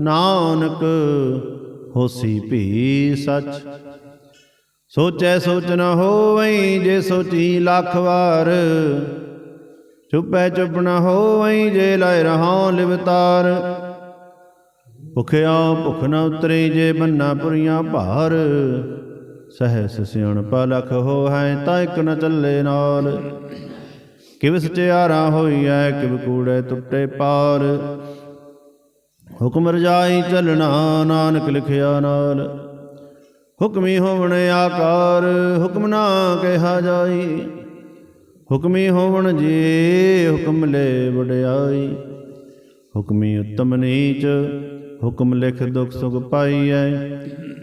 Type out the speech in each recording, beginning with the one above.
ਨਾਨਕ ਹੋਸੀ ਭੀ ਸਚ। ਸੋਚੈ ਸੋਚ ਨ ਹੋਵਈ, ਜੇ ਸੋਚੀ ਲੱਖ ਵਾਰ। ਚੁੱਪੈ ਚੁੱਪ ਨ ਹੋਵਈ, ਜੇ ਲਾਇ ਰਹਾ ਲਿਵਤਾਰ ਭੁਖਿਆ ਭੁਖ ਨ ਉਤਰੇ, ਜੇ ਬੰਨਾ ਪੁਰੀਆਂ ਭਾਰ। ਸਹਿਸ ਸਿਆਣਪਾ ਲਖ ਹੋ ਹੈ, ਤਾਂ ਇਕ ਨ ਚੱਲੇ ਨਾਲ। ਕਿਵ ਸਚਿਆਰਾ ਹੋਈਐ, ਕਿਵ ਕੂੜੇ ਟੁੱਟੇ ਪਾਰ। ਹੁਕਮ ਰਜਾਈ ਚੱਲਣਾ, ਨਾਨਕ ਲਿਖਿਆ ਨਾਲ। ਹੁਕਮੀ ਹੋਵਣ ਆਕਾਰ, ਹੁਕਮ ਨਾ ਕਿਹਾ ਜਾਈ। ਹੁਕਮੀ ਹੋਵਣ ਜੀ, ਹੁਕਮ ਲੈ ਵਡਿਆਈ। ਹੁਕਮੀ ਉਤਮ ਨੀਚ, ਹੁਕਮ ਲਿਖ ਦੁਖ ਸੁਖ ਪਾਈਐ।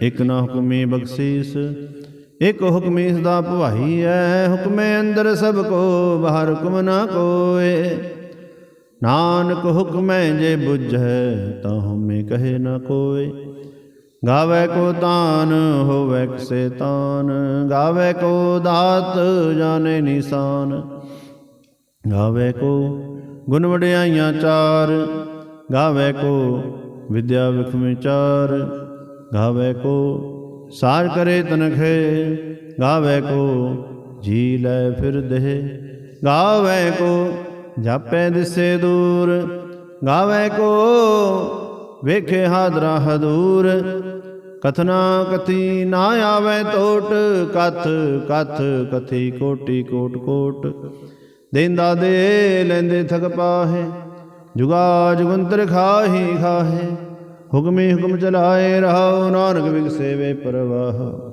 ਇਕ ਨਾ ਹੁਕਮੀ ਬਖਸ਼ੀਸ, ਇਕ ਹੁਕਮੀ ਸਦਾ ਭਵਾਈ ਐ ਹੁਕਮੇ ਅੰਦਰ ਸਭ ਕੋ, ਬਾਹਰ ਹੁਕਮ ਨਾ ਕੋਏ। ਨਾਨਕ ਹੁਕਮੈ ਜੇ ਬੁਝੈ, ਤਾਂ ਹਮੇ ਕਹੇ ਨਾ ਕੋਏ ਗਾਵੇ ਕੋ ਤਾਨ ਹੋਵੇ ਕਿਸੇ ਤਾਨ। ਗਾਵੇ ਕੋ ਦਾਤ, ਜਾਣੇ ਨਿਸ਼ਾਨ। ਗਾਵੇ ਕੋ ਗੁਣ ਵਡਿਆਈਆਂ ਚਾਰ। ਗਾਵੇ ਕੋ ਵਿਦਿਆ ਵਿਖ ਚਾਰ। ਗਾਵੇ ਕੋ ਸਾਰ ਕਰੇ ਤਨਖੇ। ਗਾਵੇ ਕੋ ਜੀ ਲੈ ਫਿਰ ਦੇ ਗਾਵੇ ਕੋ ਜਾਪੈ ਦਿਸੇ ਦੂਰ, ਗਾਵੇ ਕੋ ਵੇਖੇ ਹਾਦਰਾ ਹਦੂਰ। ਕਥਨਾ ਕਥੀ ਨਾ ਆਵੇ ਟੋਟ ਕਥ ਕਥ ਕਥੀ ਕੋਟੀ ਕੋਟ ਕੋਟ। ਦੇਂਦਾ ਦੇ ਲੈਂਦੇ ਥਕ ਪਾਹੇ, ਜੁਗਾ ਜੁਗੰਤਰ ਖਾਹੀ ਖਾਹੇ। ਹੁਕਮੇ ਹੁਕਮ ਚਲਾਏ ਰਹਾਉ ਨਾਨਕ ਵਿਗਸੇ ਵੇ ਪਰਵਾਹ।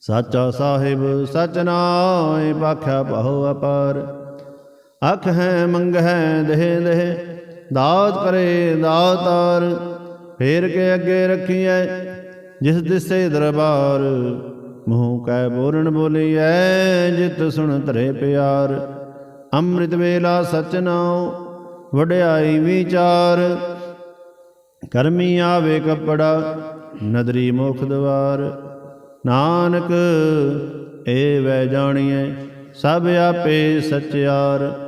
ਸਾਚਾ ਸਾਹਿਬ, ਸਚ ਨਾਏ, ਪਾਖਿਆ ਬਹੁ ਅਪਾਰ। ਅਖ ਹੈ, ਮੰਗ ਹੈ, ਦੇਹ ਦੇਹ। ਦਾਤ ਕਰੇ ਦਾਤਾਰ ਫੇਰ ਕੇ ਅੱਗੇ ਰੱਖੀਐ, ਜਿਸ ਦਿਸੇ ਦਰਬਾਰ। ਮੂੰਹ ਕੈ ਬੋਲਣ ਬੋਲੀਐ, ਜਿਤ ਸੁਣ ਧਰੇ ਪਿਆਰ। ਅੰਮ੍ਰਿਤ ਵੇਲਾ ਸਚ ਨਾਉ, ਵਡਿਆਈ ਵਿਚਾਰ। ਕਰਮੀ ਆਵੇ ਕਪੜਾ, ਨਦਰੀ ਮੁਖ ਦਵਾਰ। ਨਾਨਕ, ਏ ਵੈ ਜਾਣੀਐ, ਸਭ ਆਪੇ ਸਚਿਆਰ।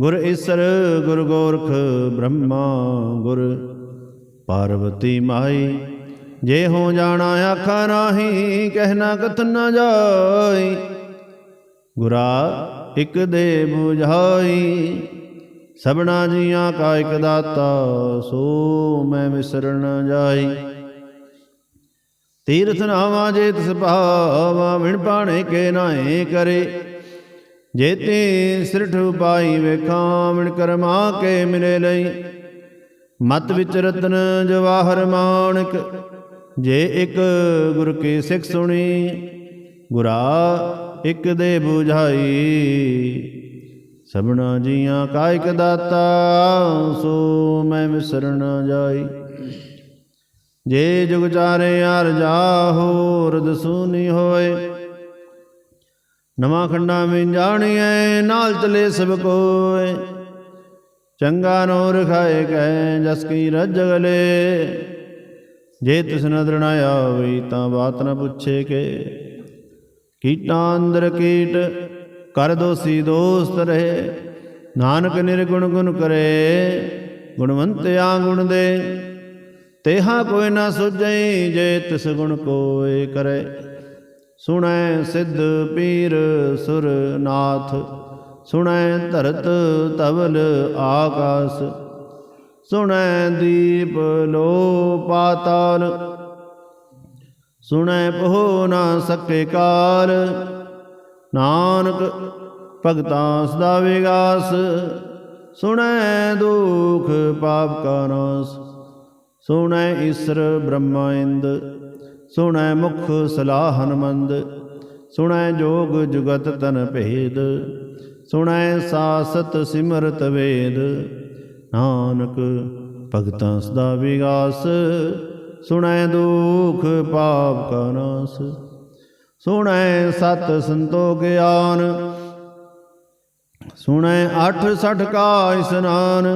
ਗੁਰ ਈਸਰ, ਗੁਰ ਗੋਰਖ, ਬ੍ਰਹਮਾ, ਗੁਰ ਪਾਰਵਤੀ ਮਾਈ ਜੇ ਹੋ ਜਾਣਾ ਆਖਾ ਨਾਹੀ ਕਹਿਣਾ ਕਥ ਨਾ ਜਾਈ। ਗੁਰਾ ਇਕ ਦੇ 부ਝਾਈ ਸਭਨਾ ਜੀਆਂ ਕਾ ਇਕ ਦਾਤਾ, ਸੋ ਮੈਂ ਵਿਸਰਣ ਜਾਈ। ਤੀਰਥ ਨਾਵਾ ਜੇ ਤਿਸ ਭਾਵਾ, ਵਿਣ ਪਾਣੇ ਕੇ ਨਾਏ ਕਰੇ। ਜੇਤੇ ਸਿਰਠ ਪਾਈ ਵੇਖਾਂ ਵਿਣ ਕਰਮਾ ਕੇ ਮਿਲੇ ਲਈ। ਮਤ ਵਿੱਚ ਰਤਨ ਜਵਾਹਰ ਮਾਨਕ ਜੇ ਇੱਕ ਗੁਰ ਕੀ ਸਿੱਖ ਸੁਣੀ, ਗੁਰਾ ਇੱਕ ਦੇ 부ਝਾਈ ਸਭਨਾ ਜੀਆਂ ਕਾਇਕ ਦਾਤਾ, ਸੋ ਮੈਂ ਵਿਸਰਣ ਜਾਈ। ਜੇ ਜੁਗ ਚਾਰੇ ਅਰ ਜਾਹੋ, ਰਦ ਸੂਨੀ ਹੋਏ ਨਵਾਂ ਖੰਡਾ ਵਿੱਚ ਜਾਣੀਐ, ਨਾਲ ਚਲੇ ਸਭ ਕੋਏ। ਚੰਗਾ ਨੂਰ ਖਾਏ ਕੈ ਜਸ ਕੀ ਰਜਗਲੇ ਜੇ ਤਿਸ ਨਦਰ ਨਾ ਆਵੇ, ਤਾਂ ਬਾਤ ਨਾ ਪੁੱਛੇ ਕੇ। ਕੀਟਾਂ ਅੰਦਰ ਕੀਟ, ਕਰ ਦੋਸੀ ਦੋਸਤ ਰਹੇ। ਨਾਨਕ ਨਿਰਗੁਣ ਗੁਣ ਕਰੇ ਗੁਣਵੰਤ ਗੁਣ ਦੇ। ਤੇਹਾ ਕੋਈ ਨਾ ਸੁਝਈ, ਜੇ ਤਿਸ ਗੁਣ ਕੋਏ ਕਰੇ। ਸੁਣੈ ਸਿੱਧ ਪੀਰ ਸੁਰਨਾਥ, ਸੁਣੈ ਧਰਤ ਤਵਲ ਆਕਾਸ, ਸੁਣੈ ਦੀਪ ਲੋ ਪਾਤਾਲ ਸੁਣੈ ਪਹੁ ਨਾ ਸਕੇ ਕਾਲ, ਨਾਨਕ ਭਗਤਾਂ ਸਦਾ ਵਿਗਾਸ, ਸੁਣੈ ਦੁਖ ਪਾਪ ਕਾ ਨਾਸ, ਸੁਣੈ ਈਸਰ ਬ੍ਰਹਮਾ ਇੰਦ ਸੁਣੈ ਮੁਖ ਸਲਾਹਨ ਮੰਦ ਸੁਣੈ ਜੋਗ ਜੁਗਤ ਤਨ ਭੇਦ, ਸੁਣੈ ਸਾਸਤ ਸਿਮਰਤ ਵੇਦ। ਨਾਨਕ ਭਗਤਾਂ ਸਦਾ ਵਿਗਾਸ, ਸੁਣੈ ਦੁਖ ਪਾਪ ਕਾ ਨਾਸ। ਸੁਣੈ ਸਤ ਸੰਤੋ ਗਿਆਨ, ਸੁਣੈ ਅਠ ਸਠ ਕਾ ਇਸਨਾਨ।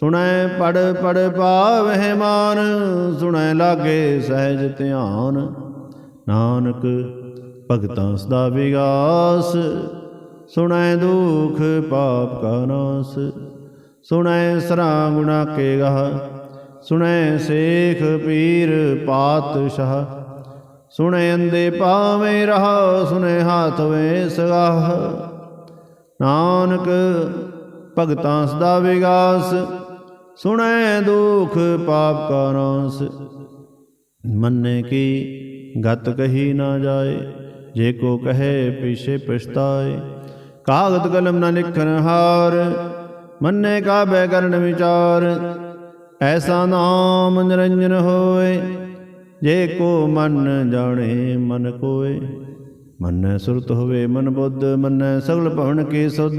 ਸੁਣੈ ਪੜ ਪੜ ਪਾਵਹਿ ਮਾਨ, ਸੁਣੈ ਲਾਗੇ ਸਹਿਜ ਧਿਆਨ। ਨਾਨਕ ਭਗਤਾਂ ਸਦਾ ਵਿਗਾਸ, ਸੁਣੈ ਦੁਖ ਪਾਪ ਕਾ ਨਾਸ। ਸੁਣੈ ਸਰਾ ਗੁਣਾ ਕੇ ਗਹ, ਸੁਣੈ ਸੇਖ ਪੀਰ ਪਾਤਸ਼ਾਹ। ਸੁਣੈ ਅੰਦੇ ਪਾਵੇਂ ਰਹਾ, ਸੁਣੈ ਹਾਥ ਵੇ ਸਗਾਹ। ਨਾਨਕ ਭਗਤਾਂ ਸਦਾ ਵਿਗਾਸ ਸੁਣੈ ਦੁਖ ਪਾਪ ਕਾ ਨਾਸ। ਮੰਨੇ ਕੀ ਗਤ ਕਹੀ ਨਾ ਜਾਏ, ਜੇ ਕੋ ਕਹੇ ਪਿਛੇ ਪਛਤਾਏ। ਕਾਗਦ ਕਲਮ ਨਾ ਲਿਖਣ ਹਾਰ, ਮੰਨੇ ਕਾ ਬੈ ਕਰਨ ਵਿਚਾਰ। ਐਸਾ ਨਾਮ ਨਿਰੰਜਨ ਹੋਏ, ਜੇ ਕੋ ਮਨ ਜਾਣੇ ਮਨ ਕੋਏ। ਮੰਨੈ ਸੁਰਤ ਹੋਵੇ ਮਨ ਬੁੱਧ, ਮੰਨੈ ਸਗਲ ਭਵਨ ਕੀ ਸੁਧ।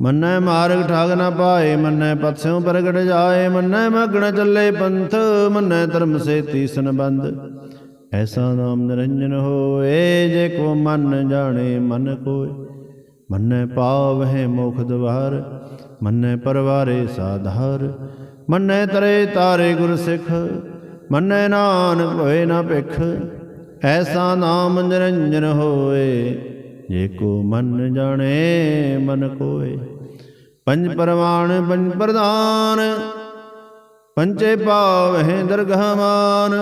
ਮੰਨੈ ਮਾਰਗ ਠਾਗ ਨਾ ਪਾਏ, ਮੰਨੈ ਪਤਸਿਉ ਪ੍ਰਗਟ ਜਾਏ, ਮੰਨੈ ਮਗਨ ਚੱਲੇ ਪੰਥ, ਮੰਨੈ ਧਰਮ ਸੇਤੀ ਸੰਬੰਧ। ਐਸਾ ਨਾਮ ਨਿਰੰਜਨ ਹੋਏ, ਜੇ ਕੋ ਮਨ ਜਾਣੇ ਮਨ ਕੋਏ। ਮੰਨੈ ਪਾਵਹਿ ਮੁਖ ਦਵਾਰ, ਮੰਨੈ ਪਰਵਾਰੇ ਸਾਧਾਰ। ਮੰਨੈ ਤਰੇ ਤਾਰੇ ਗੁਰ ਸਿੱਖ, ਮੰਨੈ ਨਾਨਕ ਹੋਏ ਨਾ ਭਿਖ। ਐਸਾ ਨਾਮ ਨਿਰੰਜਨ ਹੋਏ, ਜੇ ਕੋ ਮਨ ਜਾਣੇ ਮਨ ਕੋਏ। ਪੰਜ ਪਰਵਾਨ, ਪੰਜ ਪ੍ਰਧਾਨ ਪੰਚੇ ਪਾਵਹਿ ਦਰਗਹਮਾਨ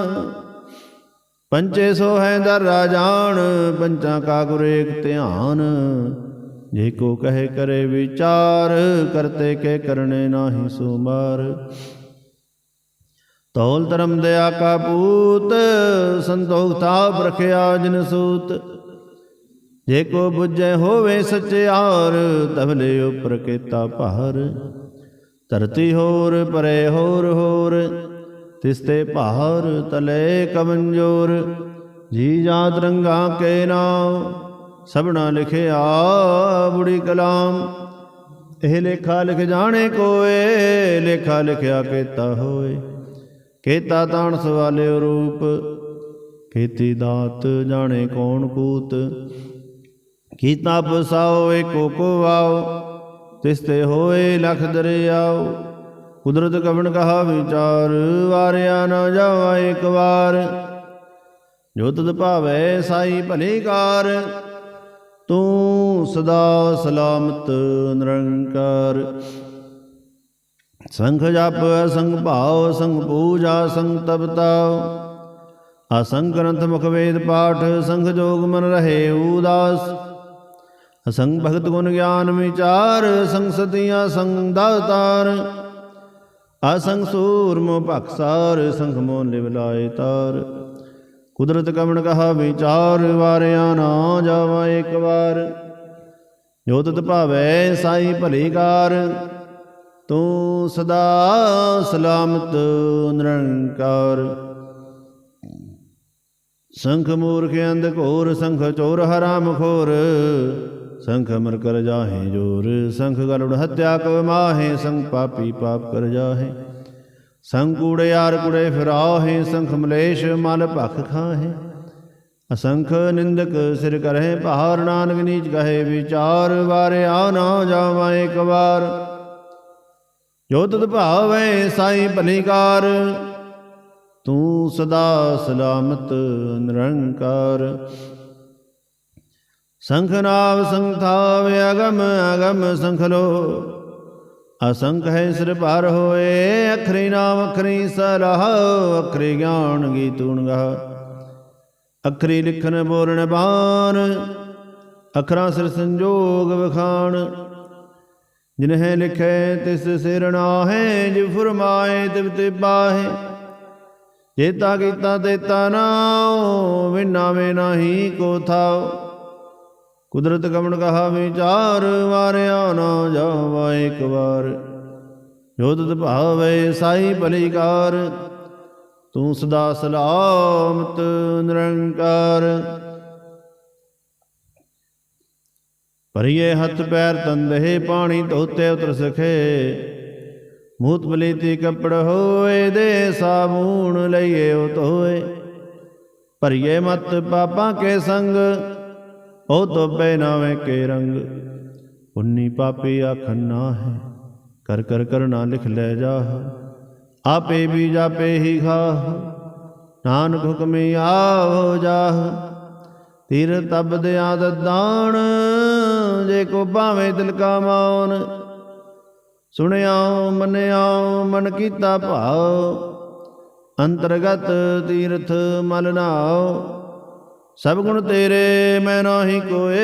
ਪੰਚੇ ਸੋਹੈ ਦਰ ਰਾਜਾਨ, ਪੰਚਾਂ ਕਾ ਗੁਰ ਏਕ ਧਿਆਨ। ਜੇ ਕੋ ਕਹੇ ਕਰੇ ਵਿਚਾਰ, ਕਰਤੇ ਕੇ ਕਰਨੇ ਨਾਹੀ ਸੁਮਾਰ। ਤੌਲ ਧਰਮ ਦਇਆ ਕਾ ਪੂਤ, ਸੰਤੋਖ ਤਾਪ ਰਖਿਆ ਜਿਨ ਸੂਤ। ਜੇ ਕੋ ਬੁਝੈ ਹੋਵੇ ਸਚਿਆਰ ਤਵਲੇ ਉਪਰ ਕੀਤਾ ਭਾਰ। ਧਰਤੀ ਹੋਰ, ਪਰੇ ਹੋਰ ਹੋਰ ਤਿਸਤੇ ਭਾਰ ਤਲੇ ਕਮੰਜੋਰ। ਜੀ ਜਾਤ ਰੰਗਾ ਕੇ ਨਾਮ, ਸਭਨਾ ਲਿਖਿਆ ਬੁੜੀ ਕਲਾਮ। ਇਹ ਲੇਖਾ ਲਿਖ ਜਾਣੇ ਕੋਏ, ਲੇਖਾ ਲਿਖਿਆ ਕੀਤਾ ਹੋਏ। ਕੀਤਾ ਤਾਣ ਸਵਾਲਿਓ ਰੂਪ, ਕੀਤੀ ਦਾਤ ਜਾਣੇ ਕੌਣ ਕੂਤ। ਕੀਤਾ ਪਸਾਓ ਏਕੋ ਕੋ ਆਓ ਤਿਸ ਤੇ ਹੋਏ ਲਖ ਦਰਿਆਓ। ਕੁਦਰਤ ਕਵਣ ਕਹਾ ਵਿਚਾਰ, ਵਾਰਿਆ ਨਾ ਜਾਵਾ ਇੱਕ ਵਾਰ। ਜੋ ਤਦ ਭਾਵੈ ਸਾਈ ਭਲੇ ਕਾਰ, ਤੂੰ ਸਦਾ ਸਲਾਮਤ ਨਿਰੰਕਾਰ। ਸੰਖ ਜਪ ਸੰਗ ਭਾਵ ਸੰਗ ਪੂਜਾ ਸੰਗ ਤਪਤਾ ਅਸੰਗ ਗ੍ਰੰਥ ਮੁਖ ਵੇਦ ਪਾਠ ਸੰਖ ਜੋਗ ਮਨ ਰਹੇ ਉਦਾਸ ਅਸੰਗ ਭਗਤ ਗੁਣ ਗਿਆਨ ਵਿਚਾਰ, ਸੰਗ ਸਤਿਆ, ਸੰਗ ਦਾਤਾਰ। ਅਸੰਗ ਸੂਰਮ ਭਖਸਾਰ ਸੰਖ ਮੋ ਲਿਵ ਲਾਏ ਤਾਰ। ਕੁਦਰਤ ਕਵਣ ਕਹਾ ਵਿਚਾਰ, ਵਾਰਿਆ ਨਾ ਜਾਵਾ ਇੱਕ ਵਾਰ। ਜੋ ਤਤ ਭਾਵੈ ਸਾਈ ਭਲੀਕਾਰ ਤੂੰ ਸਦਾ ਸਲਾਮਤ ਨਿਰੰਕਾਰ। ਸੰਖ ਮੂਰਖ ਅੰਧ ਘੋਰ, ਸੰਖ ਚੋਰ ਹਰਾਮ ਖੋਰ ਸੰਖ ਅਮਰ ਕਰ ਜਾਹੇ ਜੋਰ, ਸੰਖ ਗਲੁੜ ਹਤਿਆ ਕਵ ਮਾਹੇ, ਸੰਖ ਪਾਪੀ ਪਾਪ ਕਰ ਜਾਹੇ। ਸੰਖ ਕੂੜੇ ਯਾਰ ਕੁੜੇ ਫਿਰਾਹੇ, ਸੰਖ ਮਲੇਸ਼ ਮਲ ਭਖ ਖਾਹੇ। ਅਸੰਖ ਨਿੰਦਕ ਸਿਰ ਕਰਹਿ, ਭਾਰ ਨਾਨਕ ਨੀਚ ਕਹੇ, ਵਿਚਾਰ ਵਾਰੇ ਆ ਨਾ ਜਾਵਾਂ ਇੱਕ ਵਾਰ। ਜੋ ਤਤ ਭਾਵੈ ਸਾਈ ਭਲੀਕਾਰ, ਤੂੰ ਸਦਾ ਸਲਾਮਤ ਨਿਰੰਕਾਰ। ਸੰਖਨਾਵ ਸੰਥਾਵ ਅਗਮ ਅਗਮ ਸੰਖਲੋ ਅਸੰਖ ਹੈ ਸਿਰ ਪਰ ਹੋਏ, ਅਖਰੀ ਨਾਮ ਅਖਰੀ ਸਲਾਹ, ਅਖਰੀ ਗਿਆਨ ਗੀਤੂਨ ਗਾ ਅਖਰੀ ਲਿਖਨ ਬੋਲਣ ਬਾਣ, ਅਖਰਾਂ ਸਿਰ ਸੰਜੋਗ ਵਖਾਣ। ਜਿਨਹਿ ਲਿਖੈ ਤਿਸ ਸਿਰ ਨਾਹੇ ਜਿ ਫਰਮਾਏ ਤਿਵ ਤੇ ਬਾਹੇ। ਜੇਤਾ ਕੀਤਾ ਤੇਤਾ ਨਾਉ ਵਿਨਾਵੇ ਨਾਹੀ ਕੋ ਥਾਉ। ਕੁਦਰਤ ਕਮਣ ਕਹਾ ਵਿਚਾਰ ਵਾਰਿਆ ਨਾ ਜਾਵਾ ਇੱਕ ਵਾਰ। ਜੋ ਤੁਧ ਭਾਵੇ ਸਾਈ ਭਲੀਕਾਰ ਤੂੰ ਸਦਾ ਸਲਾਮਤ ਨਿਰੰਕਾਰ। ਭਰੀਏ ਹੱਥ ਪੈਰ ਤੰਦੇ, ਪਾਣੀ ਧੋਤੇ ਉਤਰ ਸਖੇ। ਮੂਤ ਬਲੀਤੀ ਕੱਪੜ ਹੋਏ, ਦੇ ਸਾਬੂਣ ਲਈਏ ਉਹ ਧੋਏ ਭਰੀਏ ਮਤ ਪਾਪਾਂ ਕੇ ਸੰਗ ਉਹ ਤੋਬੇ ਨਾਵੇਂ ਕੇ ਰੰਗ। ਉਨੀ ਪਾਪੀ ਆਖਨ ਨਾ ਹੈ। ਕਰ ਕਰ ਕਰਨਾ ਲਿਖ ਲੈ ਜਾ ਆਪੇ ਵੀ ਜਾਪੇ ਹੀ ਖਾ ਨਾਨਕ ਹੁਕਮੇ ਆਵੋ ਜਾਹ। ਤੀਰ ਤਬ ਦਿਆਂ ਦਾਣ ਜੇ ਕੋ ਭਾਵੇਂ ਦਿਲ ਕਾ ਮੌਨ ਸੁਣਿਆ ਮੰਨਿਆ ਮਨ ਕੀਤਾ ਭਾਉ। ਅੰਤਰਗਤ ਤੀਰਥ ਮਲ ਨਾਉ। ਸਭ ਗੁਣ ਤੇਰੇ ਮੈਂ ਨਾਹੀ ਕੋਏ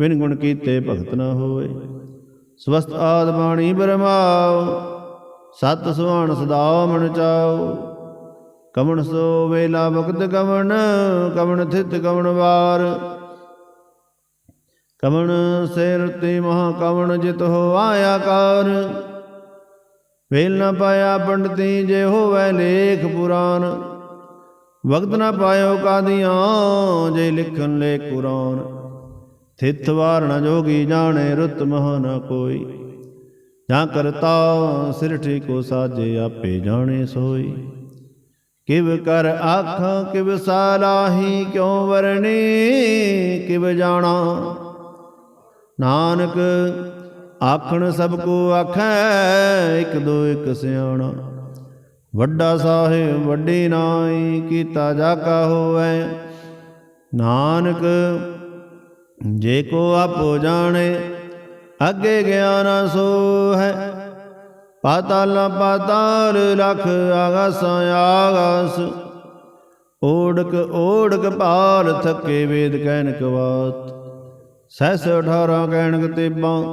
ਬਿਨ ਗੁਣ ਕੀਤੇ ਭਗਤ ਨਾ ਹੋਏ। ਸਵਸਤ ਆਦ ਬਾਣੀ ਬਰਮਾਉ ਸਤ ਸੁਹਾਣ ਸਦਾ ਮਨ ਚਾਉ ਕਵਣ ਸੋ ਵੇਲਾ ਵਕਤ ਕਵਣ ਕਵਣ ਥਿਤ ਕਵਣ ਵਾਰ। ਕਵਣ ਸਿਰ ਤੇ ਮਹਾ ਕਵਣ ਜਿਤ ਹੋ ਆਇਆ ਕਾਰ। ਵੇਲ ਨਾ ਪਾਇਆ ਪੰਡਤੀ ਜੇ ਹੋਵੇ ਲੇਖ ਪੁਰਾਨ। ਵਕਤ ਨਾ ਪਾਇਓ ਕਾਦੀਆਂ, ਜੇ ਲਿਖਣ ਲੈ ਕੁਰਾਨ। ਥਿਤ ਵਾਰਣ ਜੋਗੀ ਜਾਣੇ, ਰੁਤ ਮਹ ਨਾ ਕੋਈ। ਜਾਂ ਕਰਤਾ ਸਿਰਠੀ ਕੋ ਸਾਜੇ, ਆਪੇ ਜਾਣੇ ਸੋਈ। ਕਿਵ ਕਰ ਆਖਾਂ, ਕਿਵ ਸਾਲਾਹੀ, ਕਿਉ ਵਰਣੀ, ਕਿਵ ਜਾਣਾ। ਨਾਨਕ, ਆਖਣ ਸਭ ਕੋ ਆਖੈ, ਇਕ ਦੋ ਇਕ ਸਿਆਣਾ। ਵੱਡਾ ਸਾਹਿਬ, ਵੱਡੀ ਨਾਈ ਕੀਤਾ ਜਾ ਕਾ ਹੋਵੇ। ਨਾਨਕ, ਜੇ ਕੋ ਆਪੋ ਜਾਣੇ, ਅੱਗੇ ਗਿਆਨ ਸੋ ਹੈ। ਪਾਤਾਲ ਪਾਤਾਲ ਲਖ ਆਗਾਸਾਂ ਆਗਾਸ। ਓੜਕ ਓੜਕ ਭਾਲ ਥੱਕੇ ਵੇਦ ਕਹਿਨਕ ਬਾਤ। ਸਹਿਸ 18 ਕਹਿਣਕ ਤੇਬਾਂ,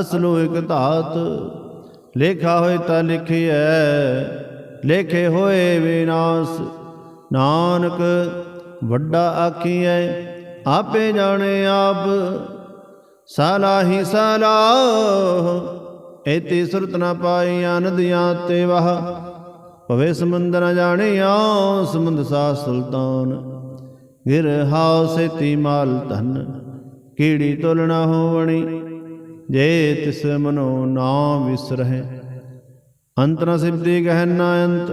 ਅਸਲੋ ਇਕ ਧਾਤ। ਲੇਖਾ ਹੋਏ ਤਾਂ ਲਿਖਿਐ, ਲੇਖੇ ਹੋਏ ਵਿਨਾਸ਼। ਨਾਨਕ, ਵੱਡਾ ਆਖੀਐ, ਆਪੇ ਜਾਣੇ ਆਪ। ਸਾਲਾਹੀ ਸਾਲਾਹ ਐਤੀ ਸੁਰਤ ਨਾ ਪਾਈ ਆਨੰਦੀਆਂ ਤੇ ਵਾਹ। ਭਵੇ ਸਮੁੰਦਰ ਨ ਜਾਣਿਆ, ਸਮੁੰਦ ਸਾ ਸੁਲਤਾਨ। ਗਿਰ ਹਾਉ ਸੇਤੀ ਮਾਲ ਧਨ, ਕੀੜੀ ਤੁਲਣਾ ਹੋਵਣੀ। ਜੇ ਤਿਸ ਮਨੋ ਨਾ ਵਿਸਰਹਿ। ਅੰਤ ਨ ਸਿਬਦੀ ਗਹਿ ਨ ਅੰਤ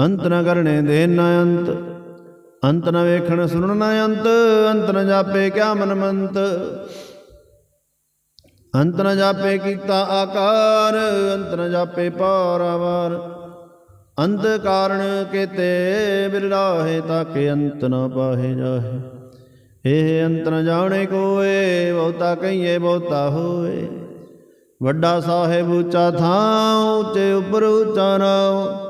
ਅੰਤ ਨ ਕਰਣੇ ਦੇ ਨ ਅੰਤ ਅੰਤ ਨ ਵੇਖਣ ਸੁਣਨ ਨਾ ਅੰਤ ਅੰਤ ਨ ਜਾਪੇ ਕਿਆ ਮਨ ਮੰਤ ਅੰਤ ਨ ਜਾਪੇ ਕੀਤਾ ਆਕਾਰ, ਅੰਤ ਨ ਜਾਪੇ ਪਾਰਾਵਾਰ। ਅੰਤ ਕਾਰਣ ਕੇਤੇ ਬਿਰਲਾਹੇ ਤਾਕੇ ਅੰਤ ਨ ਪਾਹੇ ਜਾਹੇ। ਇਹ ਅੰਤ ਨ ਜਾਣੇ ਕੋਏ ਬਹੁਤਾ ਕਹੀਏ ਬਹੁਤਾ ਹੋਏ ਵੱਡਾ ਸਾਹਿਬ ਉੱਚਾ ਥਾਂ ਉੱਚੇ ਉੱਪਰ ਉੱਚਾ ਨਾਮ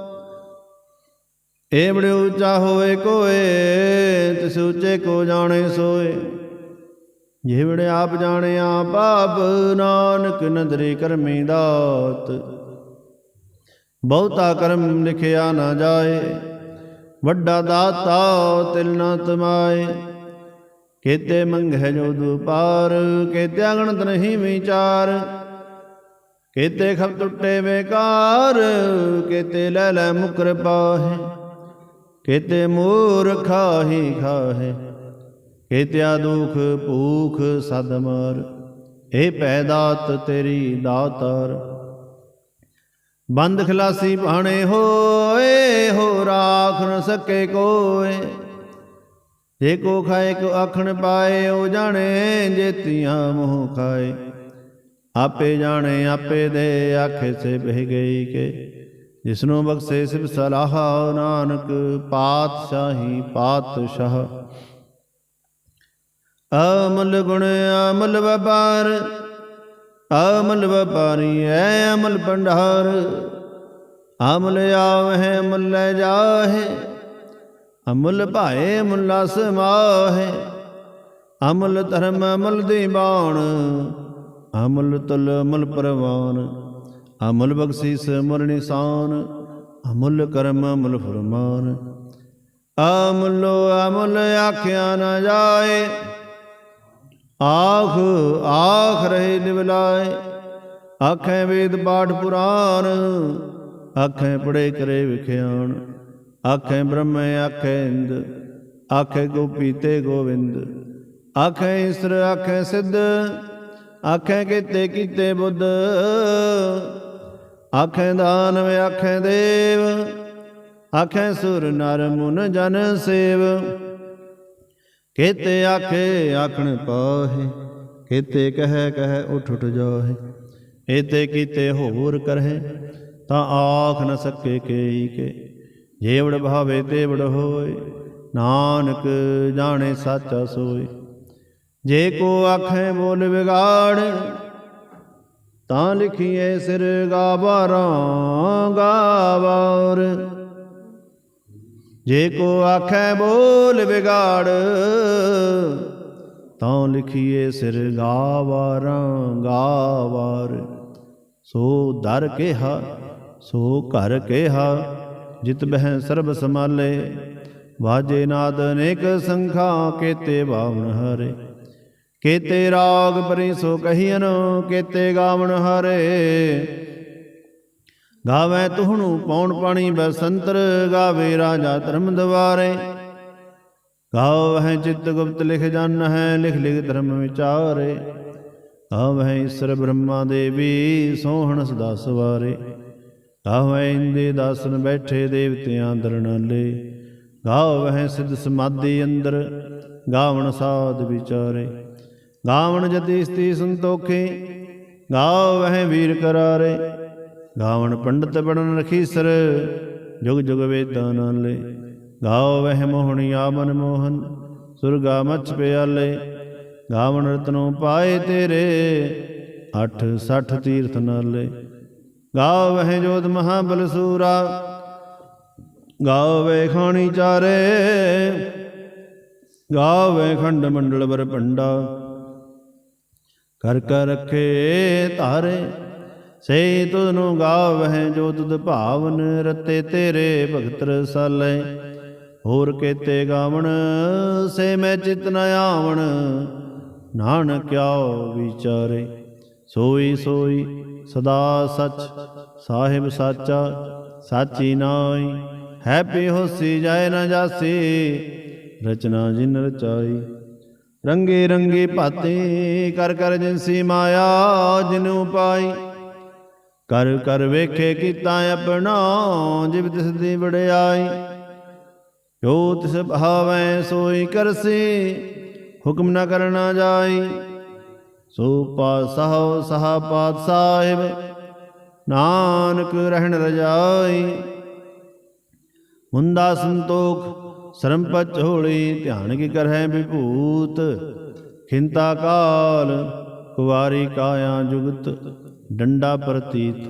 ਏ ਬੜੇ ਉੱਚਾ ਹੋਏ ਕੋਏ ਤਿਸ ਉੱਚੇ ਕੋ ਜਾਣੇ ਸੋਏ ਜਿਵੜੇ ਆਪ ਜਾਣਿਆ ਪਾਪ ਨਾਨਕ ਨਦਰੀ ਕਰਮੀ ਦਾਤ ਬਹੁਤਾ ਕਰਮ ਲਿਖਿਆ ਨਾ ਜਾਏ ਵੱਡਾ ਦਾਤਾ ਤਿਲ ਨਾ ਤਮਾਏ ਕੇਤੇ ਮੰਗਹਿ ਜੋ ਦੁਪਾਰ ਕੇਤੇ ਅਗਣਤ ਨਹੀਂ ਵਿਚਾਰ। ਕੇਤੇ ਖਬ ਟੁੱਟੇ ਵੇਕਾਰ, ਕੇਤੇ ਲੈ ਲੈ ਮੁਕਰ ਪਾਹੇ। ਕੇਤੇ ਮੂਰ ਖਾਹੀ ਖਾਹੇ, ਕੇਤਿਆ ਦੁਖ ਭੂਖ ਸਦ ਮਾਰ। ਇਹ ਪੈਦਾਤ ਤੇਰੀ ਦਾਤਾਰ। ਬੰਦ ਖਲਾਸੀ ਭਾਣੇ ਹੋਏ, ਹੋ ਰਾਖ ਨ ਸਕੇ ਕੋਏ। ਜੇ ਕੋ ਖਾਏ ਕੋ ਆਖਣ ਪਾਏ, ਉਹ ਜਾਣੇ ਜੇਤੀਆਂ ਮੋਹ ਖਾਏ। ਆਪੇ ਜਾਣੇ, ਆਪੇ ਦੇ ਆਖੇ ਸੇ ਬਹਿ ਗਈ ਕੇ। ਜਿਸਨੂੰ ਬਖਸ਼ੇ ਸਿਬ ਸਲਾਹ ਨਾਨਕ ਪਾਤਸ਼ਾਹੀ ਪਾਤਸ਼ਾਹ। ਅਮਲ ਗੁਣ ਅਮਲ ਵਪਾਰ, ਅਮਲ ਵਪਾਰੀ ਐ ਅਮਲ ਭੰਡਾਰ। ਅਮਲ ਆਵਹਿ, ਅਮਲ ਲੈ ਜਾਹੇ। ਅਮਲ ਭਾਏ ਮੁਲਾ ਸਮਾਹੇ, ਅਮਲ ਧਰਮ ਅਮਲ ਦੀਵਾਨ ਬਾਣ, ਅਮਲ ਤੁਲ ਅਮਲ ਪਰਵਾਨ, ਅਮਲ ਬਖਸ਼ੀਸ ਅਮਲ ਨਿਸ਼ਾਨ, ਅਮੁੱਲ ਕਰਮ ਅਮਲ ਫਰਮਾਨ। ਅਮਲੋ ਅਮੁੱਲ ਆਖਿਆ ਨਾ ਜਾਏ, ਆਖ ਆਖ ਰਹੇ ਨਿਵਲਾਏ ਆਖੇ ਵੇਦ ਪਾਠ ਪੁਰਾਨ ਆਖੇ ਪੜੇ ਕਰੇ ਵਿਖਿਆਣ। ਆਖੇ ਬ੍ਰਹਮ, ਆਖੇ ਇੰਦ, ਆਖੇ ਗੋਪੀ ਤੇ ਗੋਵਿੰਦ, ਆਖੇ ਈਸ਼ਰ, ਆਖੇ ਸਿੱਧ, ਆਖੇ ਕੀਤੇ ਕੀਤੇ ਬੁੱਧ, ਆਖੇ ਦਾਨਵ, ਆਖੇ ਦੇਵ, ਆਖੇ ਸੁਰ, ਨਰ, ਮੁਨ, ਜਨ, ਸੇਵ। ਕੇਤੇ ਆਖੇ, ਆਖਣ ਪਾਹੇ, ਕੇਤੇ ਕਹੈ ਕਹੈ, ਉਠ ਉਠ ਜਾਹੇ ਏਤੇ ਕੀਤੇ ਹੋਰ ਕਰਹਿ, ਤਾਂ ਆਖ ਨ ਸਕੇ ਕੇਈ ਕੇ। ਜੇਵੜ ਭਾਵੇ ਤੇਵੜ ਹੋਏ, ਨਾਨਕ ਜਾਣੇ ਸਾਚਾ ਸੋਏ। ਜੇ ਕੋ ਆਖੇ ਬੋਲ ਵਿਗਾੜ, ਤਾਂ ਲਿਖੀਏ ਸਿਰ ਗਾਵਾਰਾਂ ਗਾਵਾਰ ਜੇ ਕੋ ਆਖੇ ਬੋਲ ਵਿਗਾੜ, ਤਾਂ ਲਿਖੀਏ ਸਿਰ ਗਾਵਾਰਾਂ ਗਾਵਾਰ ਸੋ ਦਰ ਕਿਹਾ, ਸੋ ਘਰ ਕਿਹਾ ਜਿਤ ਬਹਿ ਸਰਬ ਸਮਾਲੇ ਵਾਜੇ ਨਾਦ ਅਨੇਕ ਸੰਖਾ ਕੇਤੇ ਬਾਵਨ ਹਰੇ। ਕੇਤੇ ਰਾਗ ਪਰਿ ਸੋ ਕਹੀਨ ਕੇਤੇ ਗਾਵਣ ਹਰੇ। ਗਾਵੇ ਤੁਹਣੂ ਪੌਣ ਪਾਣੀ ਬਸੰਤਰ, ਗਾਵੇ ਰਾਜਾ ਧਰਮ ਦਵਾਰੇ ਗਾਵ ਹੈ ਚਿਤ ਗੁਪਤ ਲਿਖ ਜਨ ਹੈ ਲਿਖ ਲਿਖ ਧਰਮ ਵਿਚਾਰੇ। ਗਾਵ ਹੈ ਈਸ਼ਰ ਬ੍ਰਹਮਾ ਦੇਵੀ ਸੋਹਣ ਸਦਾ ਸਵਾਰੇ। ਗਾਵ ਇੰਦੇ ਦਾਸਨ ਬੈਠੇ ਦੇਵਤਿਆਂ ਦਰਨਾਲੇ ਗਾਵ ਹੈ ਸਿਧ ਸਮਾਧੀ ਅੰਦਰ, ਗਾਵਣ ਸਾਧ ਵਿਚਾਰੇ। ਗਾਵਣ ਜਤੀ ਸਤੀ ਸੰਤੋਖੇ ਗਾਵ ਹੈ ਵੀਰ ਕਰਾਰੇ। ਗਾਵਣ ਪੰਡਤ ਬਣਨ ਰਖੀਸਰ, ਜੁਗ ਜੁਗ ਵੇਦਾਂ ਨਾਲੇ। ਗਾਵ ਵਹਿ ਮੋਹਣਿਆ ਮਨ ਮੋਹਨ, ਸੁਰਗਾ ਮਚ ਪਿਆਲੇ। ਗਾਵਣ ਰਤਨੋਂ ਪਾਏ ਤੇਰੇ, ਅਠ ਸਠ ਤੀਰਥ ਨਾਲੇ। ਗਾਵ ਵਹਿ ਜੋਤ ਮਹਾ ਬਲਸੂਰਾ ਗਾਵ ਵੇ ਖਾਣੀ ਚਾਰੇ ਗਾਵ ਵੇ ਖੰਡ ਮੰਡਲ ਵਰ ਪੰਡਾ ਕਰ ਕਰ ਰਖੇ ਧਾਰੇ ਸੇ ਤੁਧਨੂੰ ਗਾਵਹਿ ਜੋ ਤੁਧ ਭਾਵਨ, ਰਤੇ ਤੇਰੇ ਭਗਤ ਰਸਾਲੇ ਹੋਰ ਕੇਤੇ ਗਾਵਣ, ਸੇ ਮੈਂ ਚਿਤ ਨ ਆਵਣ, ਨਾਨਕ ਕਿਉ ਵਿਚਾਰੇ। ਸੋਈ ਸੋਈ ਸਦਾ ਸਚ, ਸਾਹਿਬ ਸਾਚਾ, ਸਾਚੀ ਨਾਈ ਹੈਪੀ ਹੋਸੀ ਜਾਏ ਨਾ ਜਾਸੀ, ਰਚਨਾ ਜਿਨ ਰਚਾਈ। ਰੰਗੇ ਰੰਗੇ ਭਾਤੇ, ਕਰ ਕਰ ਜਿਨਸੀ ਮਾਇਆ ਜਿਨੂ ਪਾਈ ਕਰ ਕਰ ਵੇਖੇ ਕੀਤਾ ਆਪਣਾ, ਜਿਵ ਤਿਸ ਦੀ ਵਡਿਆਈ। ਜੋ ਤਿਸ ਭਾਵੈ ਸੋਈ ਕਰਸੀ, ਹੁਕਮ ਨ ਕਰਨਾ ਜਾਈ। ਸੋ ਪਾਸਹੁ ਸਹਾ ਪਾਤ ਸਾਹਿਬ ਨਾਨਕ ਰਹਿਣ ਰਜਾਈ। ਹੁੰਦਾ ਸੰਤੋਖ ਸਰੰਪਚ ਹੋਲੀ, ਧਿਆਨ ਕੀ ਕਰਹਿ ਵਿਭੂਤ। ਖਿੰਤਾ ਕਾਲ, ਕੁਵਾਰੀ ਕਾਇਆ ਜੁਗਤ। ਡੰਡਾ ਪ੍ਰਤੀਤ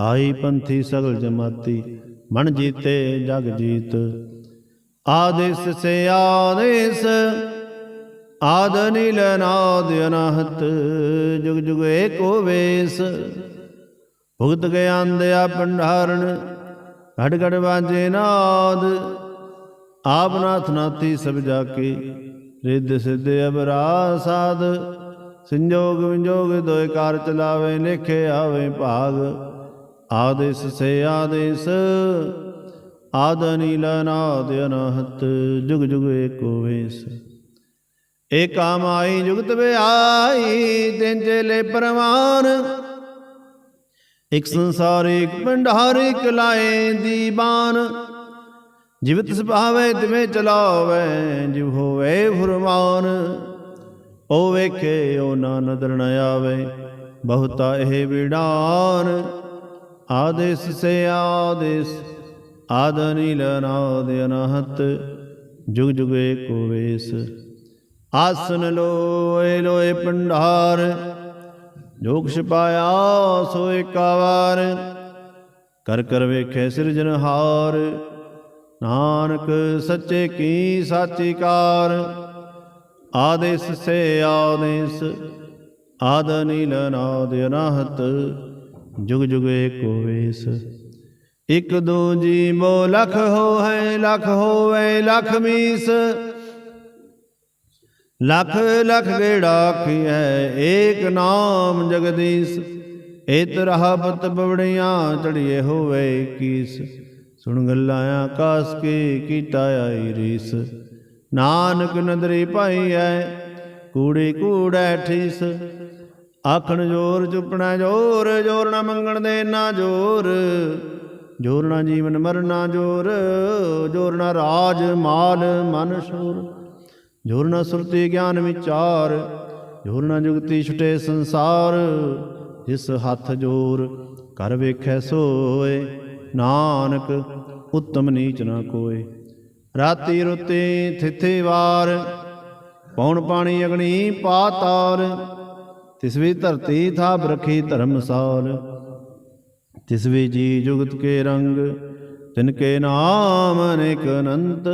ਆਈ ਪੰਥੀ ਸਗਲ ਜਮਾਤੀ। ਮਨ ਜੀਤੇ ਜਗ ਜੀਤ। ਆਦੇਸ ਸੇ ਆਦੇਸ ਆਦ ਨੀਲ ਨਾਦ ਅਨਹਤ, ਜੁਗ ਜੁਗ ਏਕੋ ਵੇਸ। ਭੁਗਤ ਗਿਆਨ ਦਿਆ ਭੰਡਾਰਨ, ਘੜ ਘੜ ਵਾਜੇ ਨਾਦ। ਆਪ ਨਾਥ ਨਾਤੀ ਸਭ ਜਾ ਕੇ ਰਿੱਧ ਸਿੱਧ ਅਬਰਾ ਸਾਧ। ਸੰਜੋਗ ਵਿਜੋਗ ਦੋਇ ਕਾਰ ਚਲਾਵੇ ਲਿਖੇ ਆਵੇ ਭਾਗ। ਆਦੇਸ ਸੇ ਆਦੇਸ, ਆਦ ਨੀਲ ਨਾਦ ਅਨਹਤ, ਜੁਗ ਜੁਗ ਏਕੋ ਵੇਸ। ਏਕਾ ਮਾਈ ਜੁਗਤ ਵਿਆਈ ਤਿੰਨ ਚੇਲੇ ਪਰਵਾਨ। ਇਕ ਸੰਸਾਰ, ਇਕ ਭੰਡਾਰ, ਇਕ ਲਾਏ ਦੀਬਾਨ ਜਿਵਤ ਸੁਭਾਵੇ ਤਿਵੇਂ ਚਲਾਵੇ, ਜਿਵ ਹੋਵੇ ਫੁਰਮਾਨ। ਉਹ ਵੇਖੇ ਉਹ ਨਾ ਨਦਰ ਨ ਆਵੇ, ਬਹੁਤਾ ਇਹ ਵਿਡਾਨ। ਆਦੇਸ ਸੇ ਆਦੇਸ, ਆਦ ਨੀਲ ਅਨਹਤ, ਜੁਗ ਜੁਗ ਏਕੋ ਵੇਸ। ਆਸਨ ਲੋਏ ਲੋਏ ਭੰਡਾਰ ਜੋ ਕੁਛ ਪਾਇਆ ਸੋ ਏਕਾ ਕਰ ਕਰ ਵੇਖੇ ਸਿਰਜਨਹਾਰ ਨਾਨਕ ਸੱਚੇ ਕੀ ਸਾਚੀ ਕਾਰ। ਆਦੇਸ ਸੇ ਆਦੇਸ, ਆਦ ਨੀਲ ਨਾਦ ਅਨਾਹਤ, ਜੁਗ ਜੁਗ ਏਕੋ ਵੇਸ। ਇਕ ਦੋ ਜੀ ਬੋ ਲਖ ਹੋ ਹੈ ਲਖ ਹੋਵੇ, ਲਖ ਮੀਸ। ਲਖ ਲਖ ਗੇੜਾ ਹੈ ਏਕ ਨਾਮ ਜਗਦੀਸ਼। ਏਤ ਰਹਾ ਪਤ ਬਵੜੀਆਂ ਚੜੀਏ ਹੋਵੇ ਕੀਸ। ਸੁਣ ਗੱਲਾਂ ਆਕਾਸ ਕੇ ਕੀਤਾ ਆਈ ਰੀਸ। ਨਾਨਕ ਨਦਰੀ ਭਾਈ ਐ ਕੂੜੀ ਕੂੜੈ ਠੀਸ। ਆਖਣ ਜੋਰ ਚੁਪਣਾ ਜੋਰ ਜੋਰ ਨਾ ਮੰਗਣ ਦੇ ਨਾ ਜੋਰ। ਜੋਰ ਨਾ ਜੀਵਨ ਮਰਨਾ ਜੋਰ ਜੋਰ ਨਾ ਰਾਜ ਮਾਲ ਮਨ ਸ਼ੂਰ। ਜੋਰ ਨਾ ਸੁਰਤੀ ਗਿਆਨ ਵਿਚਾਰ ਜੋਰ ਨਾ ਜੁਗਤੀ ਛੁਟੇ ਸੰਸਾਰ, ਜਿਸ ਹੱਥ ਜੋਰ ਕਰ ਵੇਖੈ ਸੋਏ, ਨਾਨਕ ਉਤਮ ਨੀਚ ਨਾ ਕੋਏ। ਰਾਤੀ ਰੁੱਤੇ ਥਿਥੇ ਵਾਰ, ਪੌਣ ਪਾਣੀ ਅਗਣੀ ਪਾਤਾਲ ਤਿਸ ਵੀ ਧਰਤੀ ਥਾਪ ਰਖੀ ਧਰਮਸਾਲ ਤਿਸ ਵੀ ਜੀ ਜੁਗਤ ਕੇ ਰੰਗ, ਤਿਨ ਕੇ ਨਾਮ ਅਨੇਕ ਅਨੰਤ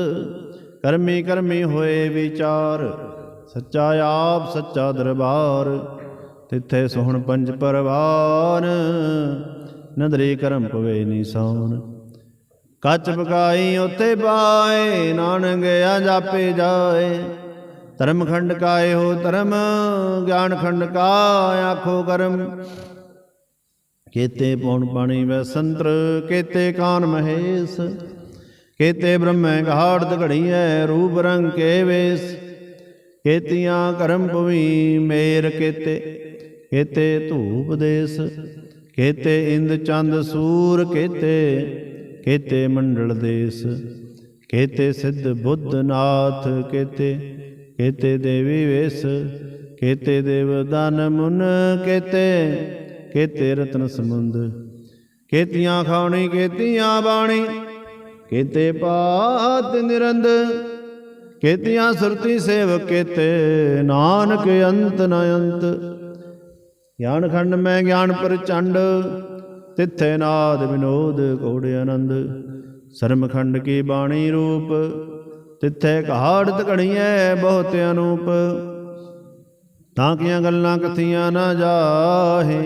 ਕਰਮੀ ਕਰਮੀ ਹੋਏ ਵਿਚਾਰ, ਸੱਚਾ ਆਪ, ਸੱਚਾ ਦਰਬਾਰ, ਤਿੱਥੇ ਸੋਹਣ ਪੰਜ ਪਰਵਾਨ, ਨਦਰੀ ਕਰਮ ਪਵੇ ਨੀਸਾਨ। ਕੱਚ ਪਕਾਈ ਉਥੇ ਪਾਏ, ਨਾਨਕ ਆ ਜਾਪੇ ਜਾਏ। ਧਰਮ ਖੰਡ ਕਾਏ ਹੋ ਧਰਮ, ਗਿਆਨ ਖੰਡ ਕਾ ਆਖੋ ਕਰਮ। ਕੇਤੇ ਪੌਣ ਪਾਣੀ ਵੈ ਸੰਤਰ, ਕੇਤੇ ਕਾਨ ਮਹੇਸ਼ ਕੇਤੇ ਬ੍ਰਹਮੈ ਘਾੜ ਘੜੀਐ, ਰੂਪ ਰੰਗ ਕੇ ਵੇਸ ਕੇਤੀਆਂ ਕਰਮ ਭਵੀ ਮੇਰ ਕੇਤੇ ਕੇਤੇ ਧੂਪ ਦੇਸ ਕੇਤੇ ਇੰਦ ਚੰਦ ਸੂਰ ਕੇਤੇ ਕੇਤੇ ਮੰਡਲ ਦੇਸ ਕੇਤੇ ਸਿੱਧ ਬੁੱਧ ਨਾਥ ਕੇਤੇ ਕੇਤੇ ਦੇਵੀ ਵੇਸ ਕੇਤੇ ਦੇਵ ਦਾਨ ਮੁਨ ਕੇਤੇ ਕੇਤੇ ਰਤਨ ਸਮੁੰਦ। ਕੇਤੀਆਂ ਖਾਣੀ, ਕੇਤੀਆਂ ਬਾਣੀ। ਕੇਤੇ ਪਾਤ ਨਿਰੰਦ, ਕੇਤੀਆਂ ਸੁਰਤੀ ਸੇਵਕ ਕੇਤੇ, ਨਾਨਕ ਅੰਤ ਨ ਅੰਤ। ਗਿਆਨ ਖੰਡ ਮੈਂ ਗਿਆਨ ਪ੍ਰਚੰਡ, ਤਿੱਥੇ ਨਾਦ ਵਿਨੋਦ ਕੋੜ ਆਨੰਦ। ਸਰਮ ਖੰਡ ਕੀ ਬਾਣੀ ਰੂਪ, ਤਿੱਥੇ ਕਹਾੜਤ ਘੜੀਐ ਬਹੁਤ ਅਨੂਪ। ਤਾਂ ਕੀਆਂ ਗੱਲਾਂ ਕਥੀਆਂ ਨਾ ਜਾਹੇ,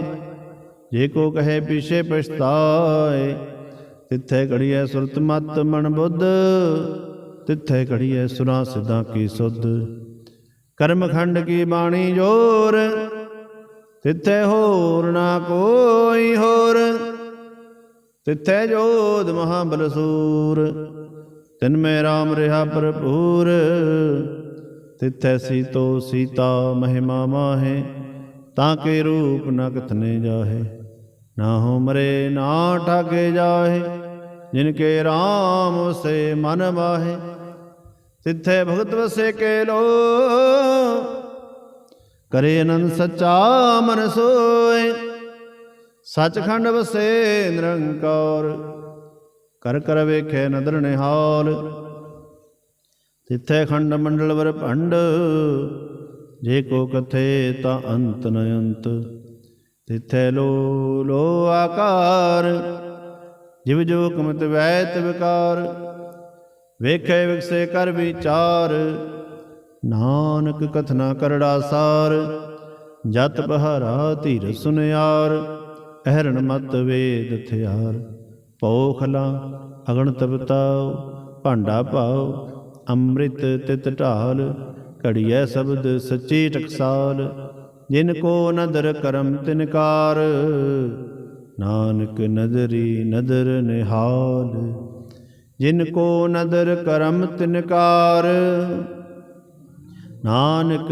ਜੇ ਕੋ ਕਹੇ ਪਿਛੇ ਪਛਤਾਏ ਤਿੱਥੇ ਘੜੀਐ ਸੁਰਤ ਮਤ ਮਨ ਬੁੱਧ, ਤਿੱਥੇ ਘੜੀਐ ਸੁਨਾ ਸਿਧਾਂ ਕੀ ਸੁਧ। ਕਰਮ ਖੰਡ ਕੀ ਬਾਣੀ ਜੋਰ, ਤਿੱਥੇ ਹੋਰ ਨਾ ਕੋਈ ਹੋਰ। ਤਿੱਥੇ ਜੋਧ ਮਹਾਬਲ ਸੂਰ, ਤਿਨ ਮੈਂ RAM ਰਿਹਾ ਭਰਪੂਰ। ਤਿੱਥੈ ਸੀਤੋ ਸੀਤਾ ਮਹਿਮਾ ਮਾਹੇ, ਤਾਂ ਕੇ ਰੂਪ ਨ ਕਥਨੇ ਜਾਹੇ। ਨਾ ਹੋ ਮਰੇ ਨਾ ਠਾਗੇ ਜਾਹੇ, ਜਿਨ ਕੇ RAM ਸੇ ਮਨ ਮਾਹੇ ਤਿੱਥੇ ਭਗਤ ਵਸੇ ਕੇ ਲੋ, ਕਰੇ ਅਨੰਦ ਸੱਚਾ ਮਨ ਸੋਏ। ਸਚਖੰਡ ਵਸੇ ਨਿਰੰਕਾਰ, ਕਰ ਕਰ ਵੇਖੇ ਨਦਰ ਨਿਹਾਲ। ਤਿੱਥੇ ਖੰਡ ਮੰਡਲ ਵਰ ਭੰਡ, ਜੇ ਕੋ ਕਥੇ ਤਾਂ ਅੰਤ ਨ ਅੰਤ। ਤਿੱਥੈ ਲੋ ਲੋ ਆਕਾਰ, ਜਿਵ ਜੋ ਕਮਤ ਵੈਤ ਵਿਕਾਰ, ਵੇਖੈ ਵਿਕਸੇ ਕਰ ਵਿਚਾਰ, ਨਾਨਕ ਕਥਨਾ ਕਰੜਾ ਸਾਰ, ਜਤ ਬਹਾਰਾ ਧੀਰ ਸੁਨਿਆਰ, ਅਹਰਣ ਮਤ ਵੇਦ ਥਿਆਰ ਪੋਖਲਾ ਅਗਣ ਤਪਤਾਉ ਭਾਂਡਾ ਪਾਉ ਅੰਮ੍ਰਿਤ ਤਿਤ ਢਾਲ, ਘੜੀਐ ਸ਼ਬਦ ਸੱਚੀ ਟਕਸਾਲ ਜਿਨ ਕੋ ਨਦਰ ਕਰਮ ਤਿਨਕਾਰ, ਨਾਨਕ ਨਦਰੀ ਨਦਰ ਨਿਹਾਲ। ਜਿਨ ਕੋ ਨਦਰ ਕਰਮ ਤਿਨਕਾਰ, ਨਾਨਕ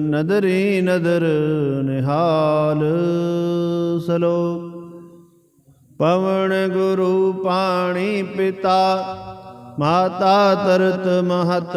ਨਦਰੀ ਨਦਰ ਨਿਹਾਲ। ਸਲੋ, ਪਵਨ ਗੁਰੂ ਪਾਣੀ ਪਿਤਾ, ਮਾਤਾ ਤਰਤ ਮਹਤ।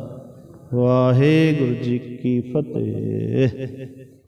ਵਾਹਿਗੁਰੂ ਜੀ ਕੀ ਫਤਿਹ।